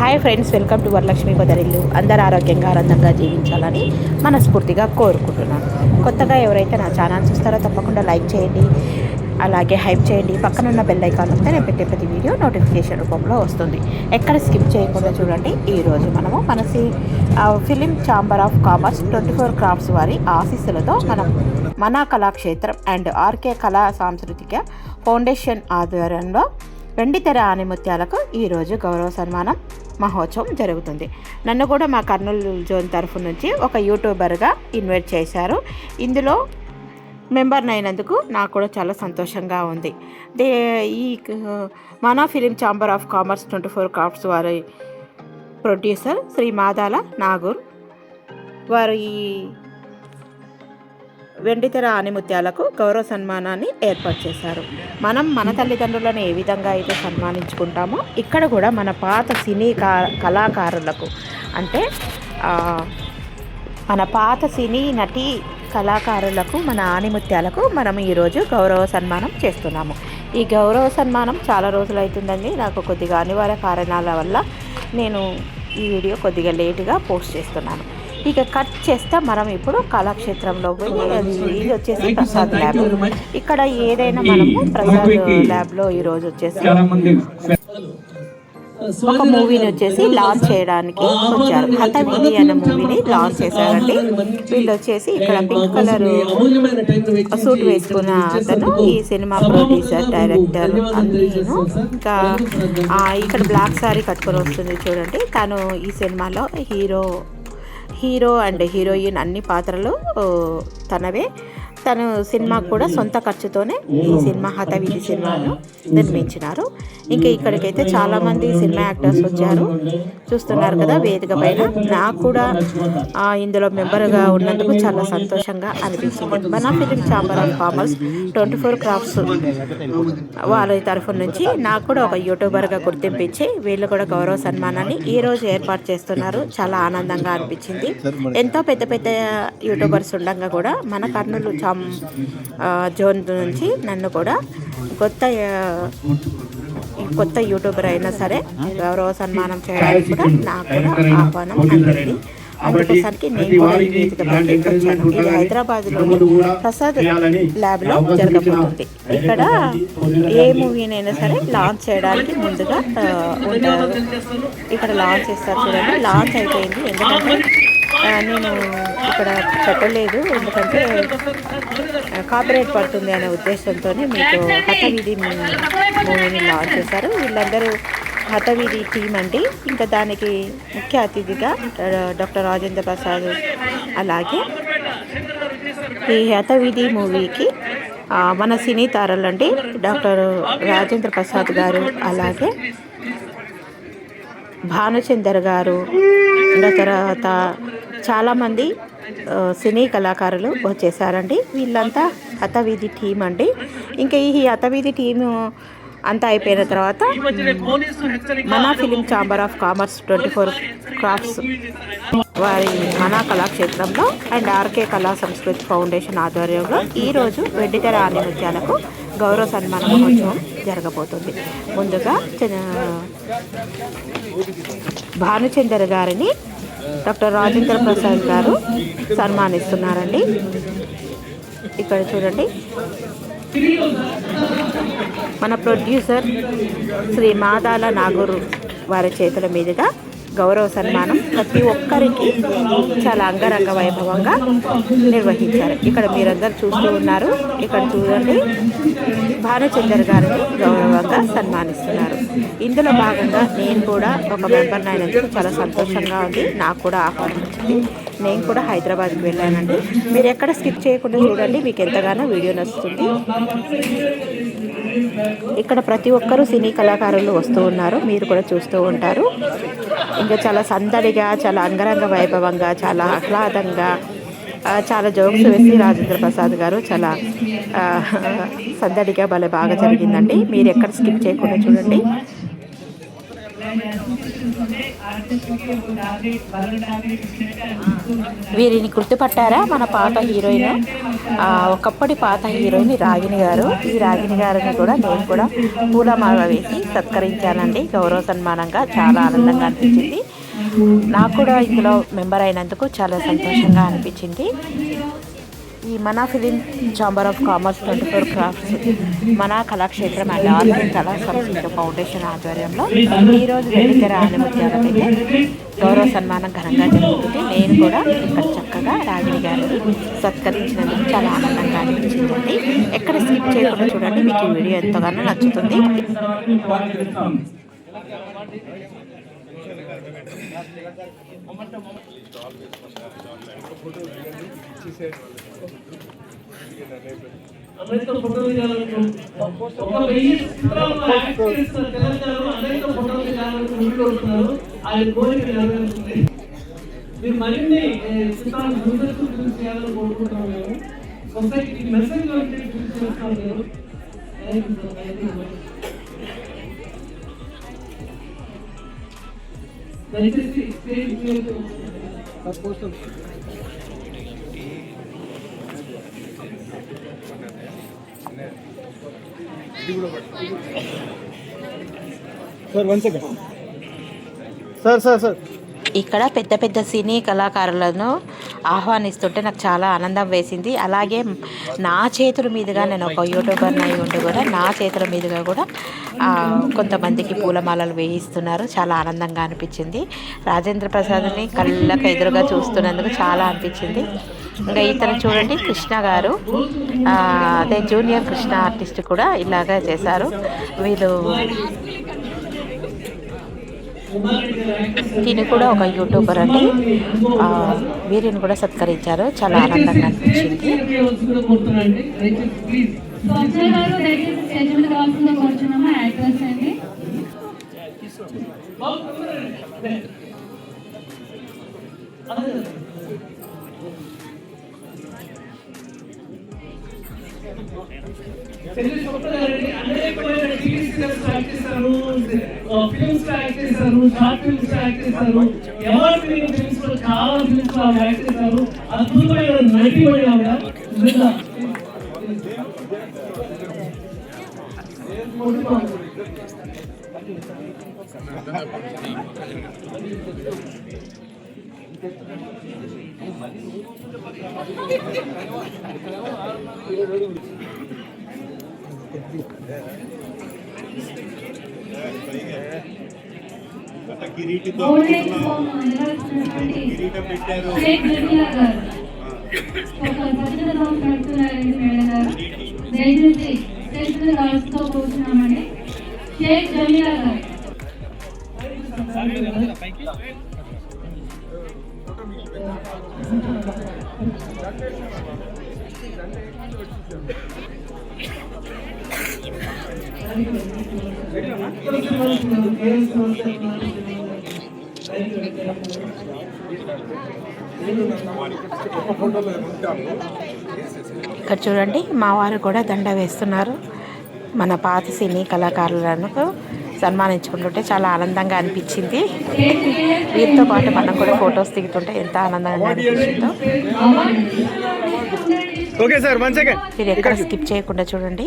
Hi friends welcome to Varalakshmi Kodarillu. అందరు ఆరోగ్యంగా ఆనందంగా జీవించాలని మనస్ఫూర్తిగా కోరుకుంటున్నాను కొత్తగా ఎవరైతే నా ఛానల్ చూస్తారో తప్పకుండా లైక్ చేయండి అలాగే హైప్ చేయండి. పక్కనున్న బెల్ ఐకాన్ వస్తే నేను పెట్టే ప్రతి వీడియో నోటిఫికేషన్ రూపంలో వస్తుంది. ఎక్కడ స్కిప్ చేయకుండా చూడండి. ఈరోజు మనము మనసి film chamber of commerce twenty four crafts వారి ఆశీస్సులతో మనం మన కళాక్షేత్రం అండ్ ఆర్కే కళా సాంస్కృతిక ఫౌండేషన్ ఆధ్వర్యంలో వెండితెర ఆనిముత్యాలకు ఈరోజు గౌరవ సన్మానం. మహోత్సవం జరుగుతుంది. నన్ను కూడా మా కర్నూలు జోన్ తరఫు నుంచి ఒక యూట్యూబర్గా ఇన్వైట్ చేశారు. ఇందులో మెంబర్ని అయినందుకు నాకు కూడా చాలా సంతోషంగా ఉంది. దే ఈ మన film chamber of commerce twenty four crafts వారి ప్రొడ్యూసర్ శ్రీ మాదాల నాగూర్ వారు ఈ వెండితెర ఆనిముత్యాలకు గౌరవ సన్మానాన్ని ఏర్పాటు చేశారు. మనం మన తల్లిదండ్రులను ఏ విధంగా అయితే సన్మానించుకుంటామో ఇక్కడ కూడా మన పాత సినీ కా కళాకారులకు అంటే మన పాత సినీ నటి కళాకారులకు మన ఆనిముత్యాలకు మనం ఈరోజు గౌరవ సన్మానం చేస్తున్నాము. ఈ గౌరవ సన్మానం చాలా రోజులు అవుతుందండి నాకు కొద్దిగా అనివార్య కారణాల వల్ల నేను ఈ వీడియో కొద్దిగా లేటుగా పోస్ట్ చేస్తున్నాను. ఇక కట్ చేస్తే మనం ఇప్పుడు కళాక్షేత్రంలో పోయి ఇది వచ్చేసి ప్రసాద్ ల్యాబ్ ఇక్కడ ఏదైనా మనము ప్రసాద్ ల్యాబ్లో ఈరోజు వచ్చేసి చాలా మంది ఒక మూవీని వచ్చేసి లాంచ్ చేయడానికి వచ్చారు. హతవిధి అనే మూవీని లాంచ్ చేశారండి. వీళ్ళు వచ్చేసి ఇక్కడ పింక్ కలర్ సూట్ వేసుకున్న అతను ఈ సినిమా ప్రొడ్యూసర్ డైరెక్టర్ ఇంకా ఇక్కడ బ్లాక్ సారీ కట్టుకొని వస్తుంది చూడండి. తను ఈ సినిమాలో హీరో హీరో అండ్ హీరోయిన్ అన్ని పాత్రలు తనవే. తను సినిమాకు కూడా సొంత ఖర్చుతోనే ఈ సినిమా హతవీధి సినిమాను నిర్మించినారు. ఇంకా ఇక్కడికైతే చాలా మంది సినిమా యాక్టర్స్ వచ్చారు. చూస్తున్నారు కదా వేదిక పైన. నాకు కూడా ఇందులో మెంబర్గా ఉన్నందుకు చాలా సంతోషంగా అనిపించింది మన film chamber of commerce twenty four crafts వాళ్ళ తరఫు నుంచి నాకు కూడా ఒక యూట్యూబర్గా గుర్తింపు ఇచ్చి వీళ్ళు కూడా గౌరవ సన్మానాన్ని ఈ రోజు ఏర్పాటు చేస్తున్నారు. చాలా ఆనందంగా అనిపించింది. ఎంతో పెద్ద పెద్ద యూట్యూబర్స్ ఉండగా కూడా మన కర్నూలు జోన్ నుంచి నన్ను కూడా కొత్త కొత్త యూట్యూబర్ అయినా సరే గౌరవ సన్మానం చేయడానికి కూడా నాకు కూడా ఆహ్వానం అందింది. అందుకోసానికి నేను కూడా ఈ వేదిక వచ్చాను ఇది హైదరాబాద్లోని ప్రసాద్ ల్యాబ్లో జరగబోతుంది ఇక్కడ ఏ మూవీనైనా సరే లాంచ్ చేయడానికి ముందుగా ఇక్కడ లాంచ్ చేస్తారు చూడండి. లాంచ్ అయిపోయింది. ఎందుకంటే నేను ఇక్కడ పెట్టలేదు. ఎందుకంటే కాపరేట్ పడుతుంది అనే ఉద్దేశంతో మీకు హతవిధి మూవీని లాంచ్ చేశారు. వీళ్ళందరూ హతవిధి టీం అండి. ఇంకా దానికి ముఖ్య అతిథిగా డాక్టర్ రాజేంద్ర ప్రసాద్ అలాగే ఈ హతవిధి మూవీకి మన సినీ తారలండి డాక్టర్ రాజేంద్ర ప్రసాద్ గారు అలాగే భానుచందర్ గారు తర్వాత చాలామంది సినీ కళాకారులు వచ్చేసారండి. వీళ్ళంతా హతవీధి టీం అండి. ఇంకా ఈ హతవీధి టీము అంతా అయిపోయిన తర్వాత మన film chamber of commerce twenty four crafts వారి మన కళాక్షేత్రంలో అండ్ ఆర్కే కళా సంస్కృతి ఫౌండేషన్ ఆధ్వర్యంలో ఈరోజు వెండితెర ఆనిముత్యాలకు గౌరవ సన్మాన మహోత్సవం జరగబోతుంది. ముందుగా భానుచందర్ గారిని డాక్టర్ రాజేంద్ర ప్రసాద్ గారు సన్మానిస్తున్నారండి. ఇక్కడ చూడండి. మన ప్రొడ్యూసర్ శ్రీ మాదాల నాగూరు వారి చేతుల మీదుగా గౌరవ సన్మానం ప్రతి ఒక్కరికి చాలా అంగరంగ వైభవంగా నిర్వహించారు. ఇక్కడ మీరందరూ చూస్తూ ఉన్నారు. ఇక్కడ చూడండి. భానుచందర్ గారిని గౌరవంగా సన్మానిస్తున్నారు. ఇందులో భాగంగా నేను కూడా ఒక మెంబర్ని అయినందుకు చాలా సంతోషంగా ఉంది. నాకు కూడా ఆహ్వానం వచ్చింది. నేను కూడా హైదరాబాద్కి వెళ్ళానండి. మీరు ఎక్కడ స్కిప్ చేయకుండా చూడండి. మీకు ఎంతగానో వీడియో నచ్చుతుంది. ఇక్కడ ప్రతి ఒక్కరూ సినీ కళాకారులు వస్తూ ఉన్నారు. మీరు కూడా చూస్తూ ఉంటారు. ఇంకా చాలా సందడిగా చాలా అంగరంగ వైభవంగా చాలా ఆహ్లాదంగా చాలా జోక్స్ వేసి రాజేంద్ర ప్రసాద్ గారు చాలా సందడిగా భలే బాగా జరిగిందండి. మీరు ఎక్కడ స్కిప్ చేయకుండా చూడండి. వీరిని గుర్తుపట్టారా? మన పాత హీరోయిన్. ఒకప్పటి పాత హీరోయిన్ రాగిణి గారు. ఈ రాగిణి గారిని కూడా నేను కూడా పూలమాల వేసి సత్కరించానండి. గౌరవ సన్మానంగా చాలా ఆనందంగా అనిపించింది. నాకు కూడా ఇందులో మెంబర్ అయినందుకు చాలా సంతోషంగా అనిపించింది. ఈ మన film chamber of commerce twenty four crafts మన కళాక్షేత్రం అండ్ ఆర్ట్ కళా సంస్కృతి ఫౌండేషన్ ఆధ్వర్యంలో ఈరోజు వెండితెర ఆనిముత్యాలకైతే గౌరవ సన్మానం ఘనంగా జరుగుతుంది. నేను కూడా ఇక్కడ చక్కగా రాగిణి గారిని సత్కరించినందుకు చాలా ఆనందంగా అనిపించిందండి ఎక్కడ స్కిప్ చేయకుండా చూడండి మీకు ఈ వీడియో ఎంతగానో నచ్చుతుంది. అందరితో ఫోటోలు దిగాలను ఒక వెయ్యి చిత్రాలను యాక్ట్ తెలంగాణలో అందరితో ఫోటోలు దిగాలని ముందుకు ఆయన కోరిక నెరవేరుతుంది. మీరు మరిన్ని చేయాలని కోరుకుంటున్నాం మేము. సొసైటీకి మెసేజ్ ఓరియంటెడ్ గురించి చేస్తాం దయచేసి sir one second sir sir sir. ఇక్కడ పెద్ద పెద్ద సినీ కళాకారులను ఆహ్వానిస్తుంటే నాకు చాలా ఆనందం వేసింది. అలాగే నా చేతుల మీదుగా నేను ఒక యూట్యూబర్ అయి ఉండి కూడా నా చేతుల మీదుగా కూడా కొంతమందికి పూలమాలలు వేయిస్తున్నారు. చాలా ఆనందంగా అనిపించింది. రాజేంద్ర ప్రసాద్ని కళ్ళకు ఎదురుగా చూస్తున్నందుకు చాలా అనిపించింది. ఇంకా ఇతను చూడండి కృష్ణ గారు. అదే జూనియర్ కృష్ణ ఆర్టిస్ట్ కూడా ఇలాగా చేశారు. వీళ్ళు తిని కూడా ఒక యూట్యూబర్ అండి. వీరిని కూడా సత్కరించారు. చాలా ఆనందంగా అనిపించింది. కోరుతున్నాండి ఫిల్మ్స్లో యాక్ట్ చేశారు షార్ట్ ఫిల్మ్స్ యాక్ట్ చేశారు అవార్డ్ ఫిల్మ్స్లో చాలా ఫిల్మ్స్లో యాక్ట్ చేశారు అద్భుతమైన ఆవిడ నిజంగా ఏజ్ హోమ్ నిర్వహిస్తున్నటువంటి షేక్ జమీలా గారు ఒక భజన సాంగ్ నడుపుతున్నారండి మేడం గారు దయచేసి స్టేజ్ మీద కావాల్సిందిగా కోరుచున్నామండి షేక్ జమీలా గారు ఇక్కడ చూడండి మా వారు కూడా దండ వేస్తున్నారు. మన పాత సినీ కళాకారులను సన్మానించుకుంటుంటే చాలా ఆనందంగా అనిపించింది. వీరితో పాటు మనం కూడా ఫొటోస్ దిగుతుంటే ఎంత ఆనందంగా అనిపించిందో. ఓకే సార్ వన్ సెకండ్ మీరు ఎక్కడ స్కిప్ చేయకుండా చూడండి.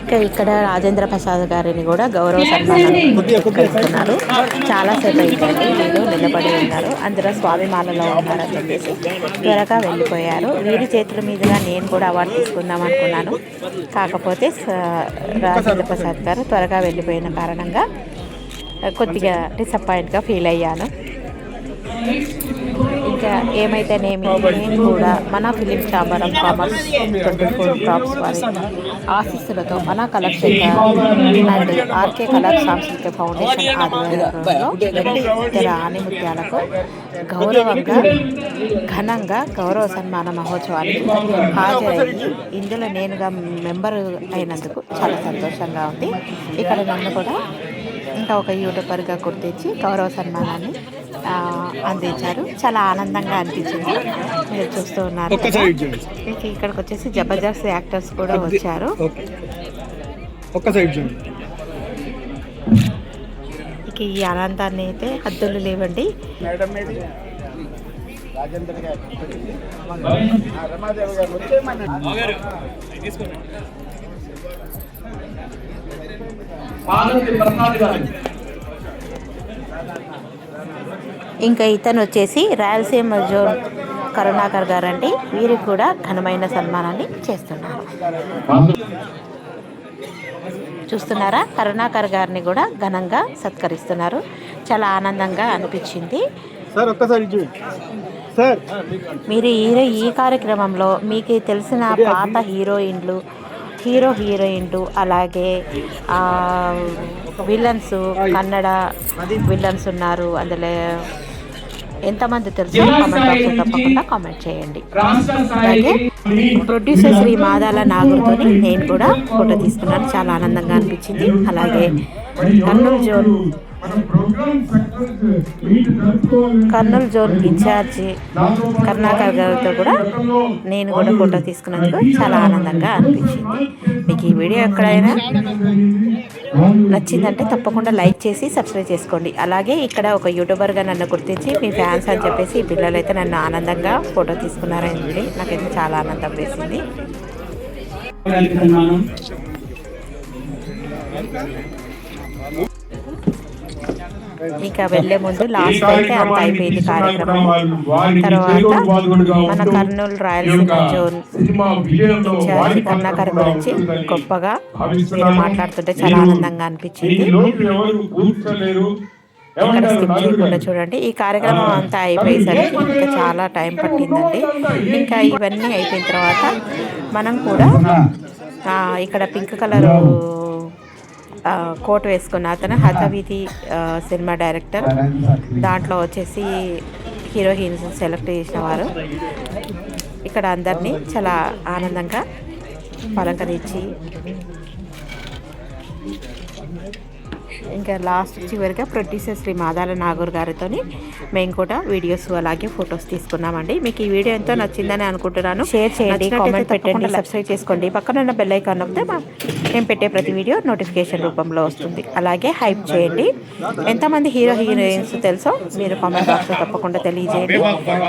ఇంకా ఇక్కడ రాజేంద్ర ప్రసాద్ గారిని కూడా గౌరవ సన్మానం చేస్తున్నారు చాలా సేపు అయిందండి వీళ్ళు నిలబడి ఉన్నారు. అందులో స్వామి మాలలో ఉన్నారని చెప్పేసి త్వరగా వెళ్ళిపోయారు. వీరి చేతుల మీదుగా నేను కూడా అవార్డు తీసుకుందాం అనుకున్నాను. కాకపోతే రాజేంద్ర ప్రసాద్ గారు త్వరగా వెళ్ళిపోయిన కారణంగా కొద్దిగా డిసప్పాయింట్గా ఫీల్ అయ్యాను. ఏమైతేనేమి? నేను కూడా మన film chamber of commerce twenty four crafts వారి ఆశీస్సులతో మన కలెక్షన్ అండ్ ఆర్కే కలర్ సాంస్కృతిక ఫౌండేషన్ ఆధ్వర్యంలో వెండి ఇతర ఆనిముత్యాలకు గౌరవంగా ఘనంగా గౌరవ సన్మాన మహోత్సవానికి హాజరయ్యి ఇందులో నేనుగా మెంబర్ అయినందుకు చాలా సంతోషంగా ఉంది. ఇక్కడ నన్ను కూడా ఇంకా ఒక యూట్యూబర్గా గుర్తించి గౌరవ సన్మానాన్ని అందించారు. చాలా ఆనందంగా అనిపించింది. మీరు చూస్తూ ఉన్నారు ఇక్కడికి వచ్చేసి జబర్దస్త్ యాక్టర్స్ కూడా వచ్చారు. ఇక ఈ ఆనందాన్ని అయితే హద్దులు లేవండి. రాజేంద్ర గారు. రమాదేవి గారు ప్రసాద్ గారు. ఇంకా ఇతను వచ్చేసి రాయలసీమ జోన్ కరుణాకర్ గారు అండి వీరికి కూడా ఘనమైన సన్మానాన్ని చేస్తున్నారు. చూస్తున్నారా? కరుణాకర్ గారిని కూడా ఘనంగా సత్కరిస్తున్నారు. చాలా ఆనందంగా అనిపించింది. సార్ ఒక్కసారి ఇటు చూడండి. సార్. మీరు ఈ ఈ కార్యక్రమంలో మీకు తెలిసిన పాత హీరోయిన్లు హీరో హీరోయిన్లు అలాగే విలన్స్ కన్నడ విలన్స్ ఉన్నారు. అందులో ఎంతమంది తెలుసు కామెంట్ బాక్స్లో తప్పకుండా కామెంట్ చేయండి. అలాగే ప్రొడ్యూసర్ శ్రీ మాదాల నాగులతోని నేను కూడా ఫోటో తీసుకున్నాను. చాలా ఆనందంగా అనిపించింది. అలాగే Kurnool zone Kurnool zone incharge Karunakar గారితో కూడా నేను కూడా ఫోటో తీసుకున్నందుకు చాలా ఆనందంగా అనిపించింది. మీకు ఈ వీడియో ఎక్కడైనా నచ్చిందంటే తప్పకుండా లైక్ చేసి సబ్స్క్రైబ్ చేసుకోండి. అలాగే ఇక్కడ ఒక యూట్యూబర్గా నన్ను గుర్తించి మీ ఫ్యాన్స్ అని చెప్పేసి ఈ పిల్లలు అయితే నన్ను ఆనందంగా ఫోటో తీసుకున్నారండి నాకైతే చాలా ఆనందం వేసింది. ఇంకా వెళ్ళే ముందు లాస్ట్ అయితే అంత అయిపోయింది కార్యక్రమం. తర్వాత మన కర్నూలు రాయలసీమ జోన్ ఇన్ఛార్జి కర్ణాకర్ గురించి గొప్పగా మీరు మాట్లాడుతుంటే చాలా ఆనందంగా అనిపించింది. ఇక్కడ స్కిప్ చేయకుండా చూడండి. ఈ కార్యక్రమం అంతా అయిపోయేసరికి ఇంకా చాలా టైం పట్టిందండి. ఇంకా ఇవన్నీ అయిపోయిన తర్వాత మనం కూడా ఇక్కడ పింక్ కలర్ కోట్ వేసుకున్న అతను హతవీధి సినిమా డైరెక్టర్. దాంట్లో వచ్చేసి హీరోయిన్స్ సెలెక్ట్ చేసిన వారు. ఇక్కడ అందరినీ చాలా ఆనందంగా పలకరించి ఇంకా లాస్ట్ చివరిగా ప్రొడ్యూసర్ శ్రీ మాదాల నాగూర్ గారితో మేము కూడా వీడియోస్ అలాగే ఫొటోస్ తీసుకున్నామండి. మీకు ఈ వీడియో ఎంతో నచ్చిందని అనుకుంటున్నాను. షేర్ చేయండి కామెంట్ పెట్టండి సబ్స్క్రైబ్ చేసుకోండి. పక్కన ఉన్న బెల్ ఐకాన్ నొక్కితే మా మేము పెట్టే ప్రతి వీడియో నోటిఫికేషన్ రూపంలో వస్తుంది. అలాగే హైప్ చేయండి. ఎంతమంది హీరో హీరోయిన్స్ తెలుసో మీరు కామెంట్ బాక్స్లో తప్పకుండా తెలియజేయండి.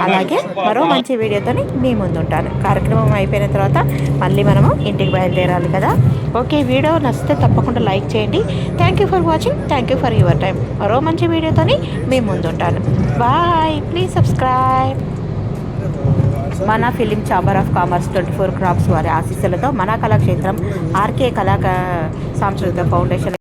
అలాగే మరో మంచి వీడియోతోని మీ ముందు ఉంటాను కార్యక్రమం అయిపోయిన తర్వాత మళ్ళీ మనము ఇంటికి బయలుదేరాలి కదా. ఓకే వీడియో నచ్చితే తప్పకుండా లైక్ చేయండి. Thank you for watching thank you for your time మరో మంచి వీడియోతోని మీ ముందు ఉంటాను బాయ్ ప్లీజ్ సబ్స్క్రైబ్ మన film chamber of commerce twenty four crafts వారి ఆశీస్సులతో మన కళాక్షేత్రం ఆర్కే కళా సాంస్కృతిక ఫౌండేషన్